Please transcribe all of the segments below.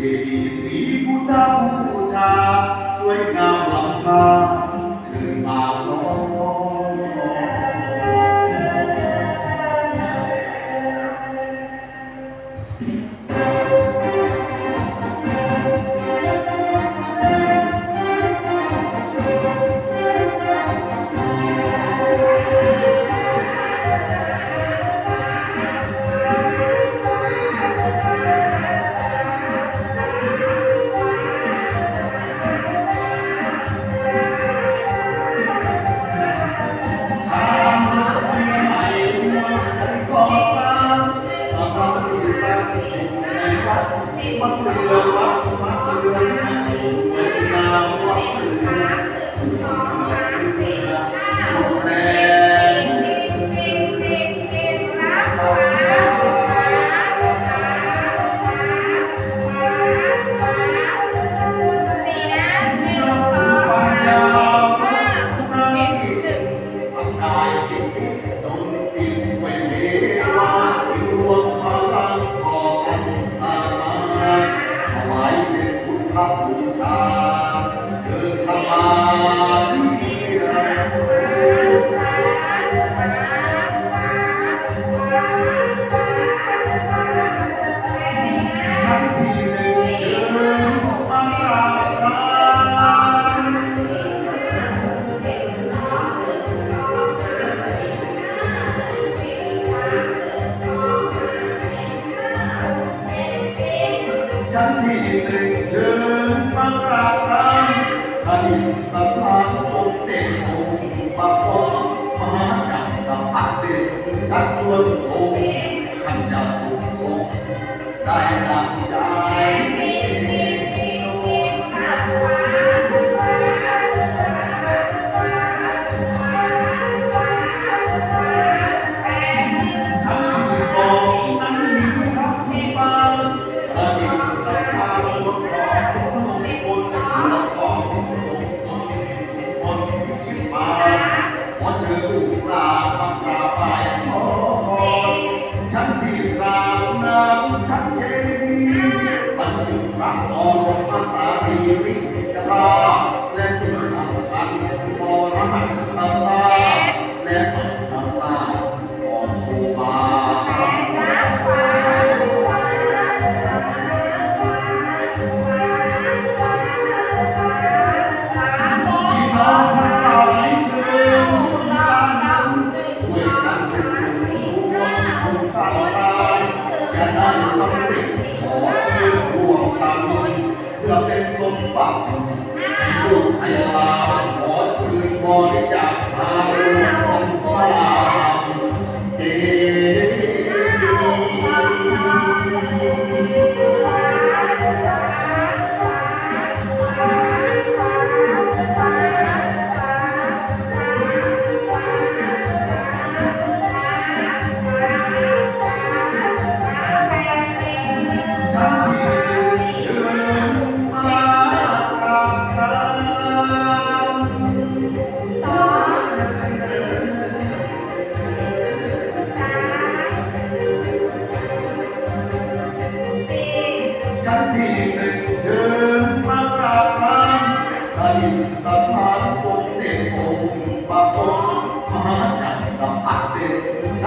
Ele ฉันที่ตึงเชิญพระราตามอดีสัมภาสมเต็มองค์ปะพอมหาจักรพัมภาเด็จชักชวนองค์ขันจักรองค์ได้นำ อเป็นสมบัติลูกให้ลาขอคืนบริจาคทาน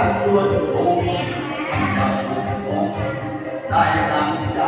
ชักชวนโอ้ได้นำใจ